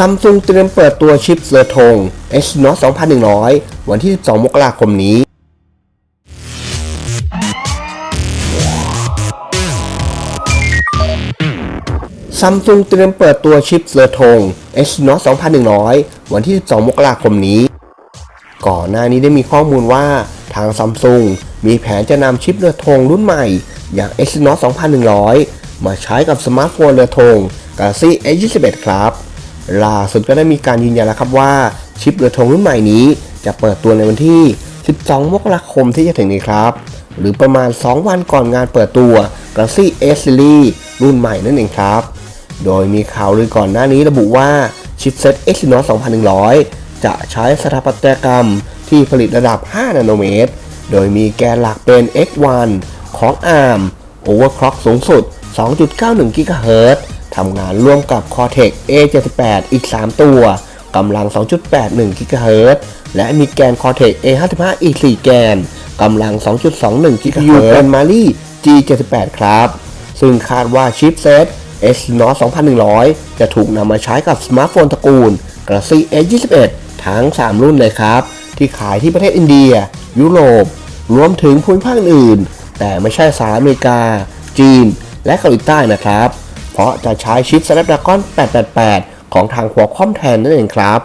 ซัมซุงเตรียมเปิดตัวชิปเซอร์ทง Exynos 2100 วันที่ 12 มกราคมนี้ ซัมซุงเตรียมเปิดตัวชิปเซอร์ทง Exynos 2100 วันที่ 12 มกราคมนี้ ก่อนหน้านี้ได้มีข้อมูลว่าทางซัมซุงมีแผนจะนำชิปเรือธงรุ่นใหม่ อย่าง Exynos 2100 มาใช้กับสมาร์ทโฟนเรือธง Galaxy S21 ครับ ล่าสุดก็ได้มีการยืนยันแล้วครับว่าชิปเรือธงรุ่นใหม่นี้ จะเปิดตัวในวันที่ 12 มกราคมที่จะถึงนี้ครับ หรือประมาณ 2 วันก่อนงานเปิดตัว Galaxy S Series รุ่นใหม่นั่นเองครับ โดยมีข่าวลือก่อนหน้านี้ระบุว่าชิปเซ็ต Exynos 2100 จะใช้สถาปัตยกรรมที่ผลิตระดับ 5 นาโนเมตร โดยมีแกนหลักเป็น X1 ของ ARM Overclock สูงสุด 2.91 GHz ทำงานร่วมกับ Cortex A78 อีก 3 ตัว กำลัง 2.81 GHz และมีแกน Cortex A55 อีก 4 แกน กำลัง 2.21 GHz เป็น Mali G78 ครับ ซึ่งคาดว่าชิปเซต Exynos 2100 จะถูกนำมาใช้กับสมาร์ทโฟนตระกูล Galaxy S21 ทั้ง 3 รุ่นเลยครับ ที่ขายที่ประเทศอินเดีย ยุโรป รวมถึงภูมิภาคอื่น แต่ไม่ใช่สหรัฐอเมริกา จีน และเกาหลีใต้นะครับ เพราะจะใช้ชิป Snapdragon 888 ของทาง Qualcomm แทนนั่นเองครับ